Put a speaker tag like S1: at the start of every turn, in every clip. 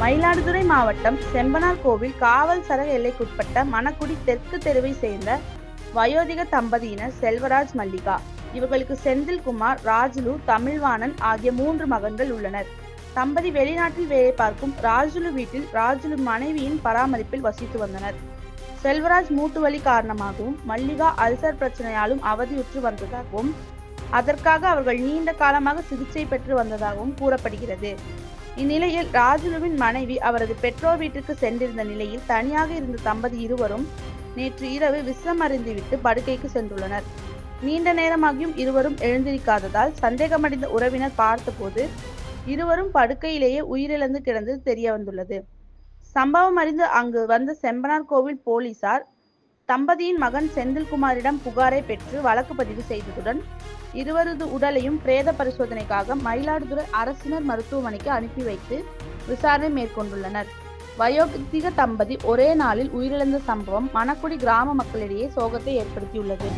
S1: மயிலாடுதுறை மாவட்டம் செம்பனார் கோவில் காவல் சரக எல்லைக்குட்பட்ட மணக்குடி தெற்கு தெருவை சேர்ந்த வயோதிக தம்பதியினர் செல்வராஜ் மல்லிகா இவர்களுக்கு செந்தில்குமார் ராஜுலு தமிழ்வாணன் ஆகிய மூன்று மகன்கள் உள்ளனர். தம்பதி வெளிநாட்டில் வேலை பார்க்கும் ராஜுலு வீட்டில் ராஜுலு மனைவியின் பராமரிப்பில் வசித்து வந்தனர். செல்வராஜ் மூட்டு வலி காரணமாகவும் மல்லிகா அல்சர் பிரச்சனையாலும் அவதியுற்று வந்ததாகவும் அதற்காக அவர்கள் நீண்ட காலமாக சிகிச்சை பெற்று வந்ததாகவும் கூறப்படுகிறது. இந்நிலையில் ராஜுலுவின் மனைவி அவரது பெற்றோர் வீட்டிற்கு சென்றிருந்த நிலையில் தனியாக இருந்த தம்பதி இருவரும் நேற்று இரவு விஷம் அறிந்துவிட்டு படுக்கைக்கு சென்றுள்ளனர். நீண்ட நேரமாகியும் இருவரும் எழுந்திருக்காததால் சந்தேகமடைந்த உறவினர் பார்த்தபோது இருவரும் படுக்கையிலேயே உயிரிழந்து கிடந்தது தெரிய வந்துள்ளது சம்பவம் அறிந்து அங்கு வந்த செம்பனார் கோவில் போலீசார் தம்பதியின் மகன் செந்தில்குமாரிடம் புகாரை பெற்று வழக்கு பதிவு செய்ததுடன் இருவரது உடலையும் பிரேத பரிசோதனைக்காக மயிலாடுதுறை அரசினர் மருத்துவமனைக்கு அனுப்பி வைத்து விசாரணை மேற்கொண்டுள்ளனர். வயோதிக தம்பதி ஒரே நாளில் உயிரிழந்த சம்பவம் மணக்குடி கிராம மக்களிடையே சோகத்தை ஏற்படுத்தியுள்ளது.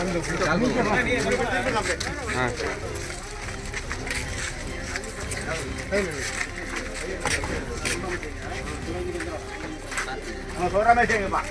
S2: அந்த சொல்ற மாதிரி செய்யுங்கப்பா